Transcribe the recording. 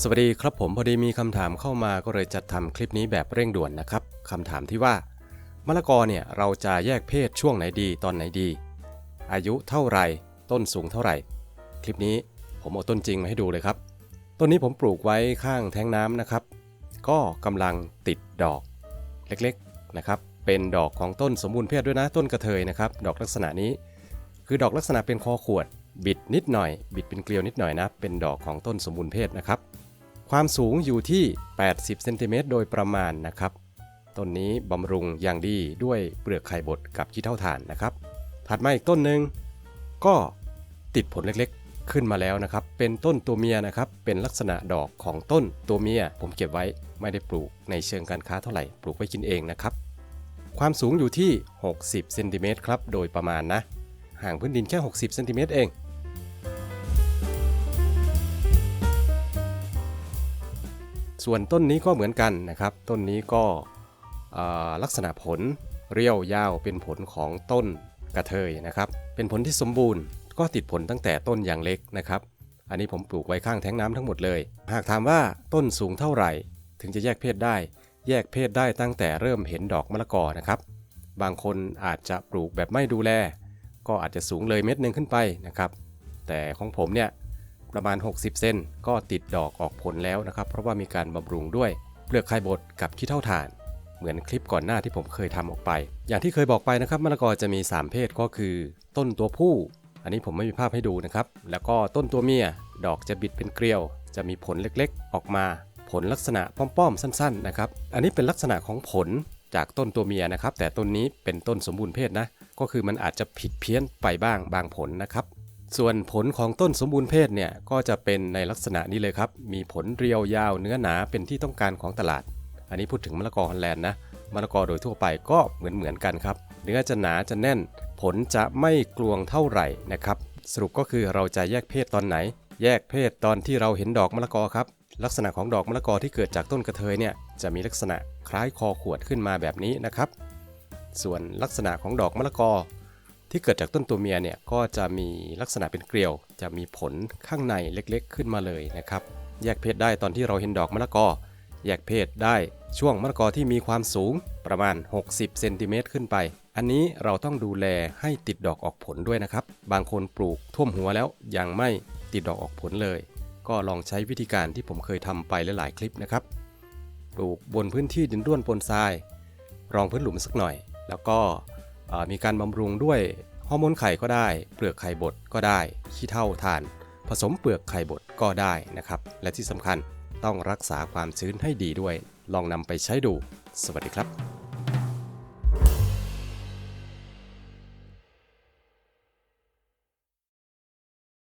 สวัสดีครับผมพอดีมีคำถามเข้ามาก็เลยจัดทำคลิปนี้แบบเร่งด่วนนะครับคำถามที่ว่ามะละกอเนี่ยเราจะแยกเพศช่วงไหนดีตอนไหนดี อายุเท่าไหร่ต้นสูงเท่าไหร่ คลิปนี้ผมเอาต้นจริงมาให้ดูเลยครับต้นนี้ผมปลูกไว้ข้างแท้งน้ำนะครับ ก็กำลังติดดอกเล็กๆนะครับ เป็นดอกของต้นสมบูรณ์เพศด้วยนะต้นกระเทยนะครับ ดอกลักษณะนี้ คือดอกลักษณะเป็นคอขวด บิดนิดหน่อย บิดเป็นเกลียวนิดหน่อยนะ เป็นดอกของต้นสมบูรณ์เพศนะครับ ความสูงอยู่ที่ 80 เซนติเมตรโดยประมาณนะครับ ต้นนี้บำรุงอย่างดีด้วยเปลือกไข่บดกับขี้เท่าถ่านนะครับ ถัดมาอีกต้นหนึ่งก็ติดผลเล็กๆ ขึ้นมาแล้วนะครับ เป็นต้นตัวเมียนะครับ เป็นลักษณะดอกของต้นตัวเมีย ผมเก็บไว้ไม่ได้ปลูกในเชิงการค้าเท่าไหร่ ปลูกไว้กินเองนะครับ ความสูงอยู่ที่ 60 เซนติเมตรครับ โดยประมาณนะ ห่างพื้นดินแค่ 60 เซนติเมตรเอง ส่วนต้นนี้ก็เหมือนกันนะครับ ต้นนี้ก็ลักษณะผลเรียวยาวเป็นผลของต้นกระเทยนะครับ เป็นผลที่สมบูรณ์ ก็ติดผลตั้งแต่ต้นอย่างเล็กนะครับ อันนี้ผมปลูกไว้ข้างแท้งน้ำทั้งหมดเลย หากถามว่าต้นสูงเท่าไหร่ ถึงจะแยกเพศได้ แยกเพศได้ตั้งแต่เริ่มเห็นดอกมะละกอนะครับ บางคนอาจจะปลูกแบบไม่ดูแล ก็อาจจะสูงเลยเม็ดหนึ่งขึ้นไปนะครับ แต่ของผมเนี่ย ประมาณ 60 เซนก็ติดดอกออกผลแล้วนะครับ เพราะว่ามีการบำรุงด้วยเปลือกไข่บดกับขี้เท่าถ่าน เหมือนคลิปก่อนหน้าที่ผมเคยทำออกไป อย่างที่เคยบอกไปนะครับมะละกอจะมี 3 เพศก็คือ ต้นตัวผู้ อันนี้ผมไม่มีภาพให้ดูนะครับ แล้วก็ต้นตัวเมีย ดอกจะบิดเป็นเกลียว จะมีผลเล็กๆ ออกมา ผลลักษณะป้อมๆ สั้นๆนะครับ อันนี้เป็นลักษณะของผลจากต้นตัวเมียนะครับ แต่ต้นนี้เป็นต้นสมบูรณ์เพศนะ ก็คือมันอาจจะผิดเพี้ยนไปบ้างบางผลนะครับ ส่วนผลของต้นสมบูรณ์เพศเนี่ยก็จะเป็นในลักษณะนี้เลยครับ มีผลเรียวยาวเนื้อหนาเป็นที่ต้องการของตลาด อันนี้พูดถึงมะละกอฮอลแลนด์นะมะละกอโดยทั่วไปก็เหมือนเหมือนๆกันครับ เนื้อจะหนาจะแน่น ผลจะไม่กลวงเท่าไหร่นะครับ สรุปก็คือเราจะแยกเพศตอนไหน แยกเพศตอนที่เราเห็นดอกมะละกอครับ ลักษณะของดอกมะละกอที่เกิดจากต้นกระเทยเนี่ยจะมีลักษณะคล้ายคอขวดขึ้นมาแบบนี้นะครับ ส่วนลักษณะของดอกมะละกอ ที่เกิดจากต้นตัวเมียเนี่ยก็จะมีลักษณะเป็นเกลียว จะมีผลข้างในเล็กๆ ขึ้นมาเลยนะครับ แยกเพศได้ตอนที่เราเห็นดอกมะละกอ แยกเพศได้ช่วงมะละกอที่มีความสูงประมาณ 60เซนติเมตรขึ้นไป อันนี้เราต้องดูแลให้ติดดอกออกผลด้วยนะครับ บางคนปลูกท่วมหัวแล้วยังไม่ติดดอกออกผลเลย ก็ลองใช้วิธีการที่ผมเคยทำไปหลายๆคลิปนะครับ ปลูกบนพื้นที่ดินร่วนปนทราย รองพื้นหลุมสักหน่อย แล้วก็ มีการบำรุงด้วยฮอร์โมนไข่ก็ได้ เปลือกไข่บดก็ได้ ขี้เท่าทาน ผสมเปลือกไข่บดก็ได้นะครับ และที่สำคัญต้องรักษาความชื้นให้ดีด้วย ลองนำไปใช้ดู สวัสดีครับ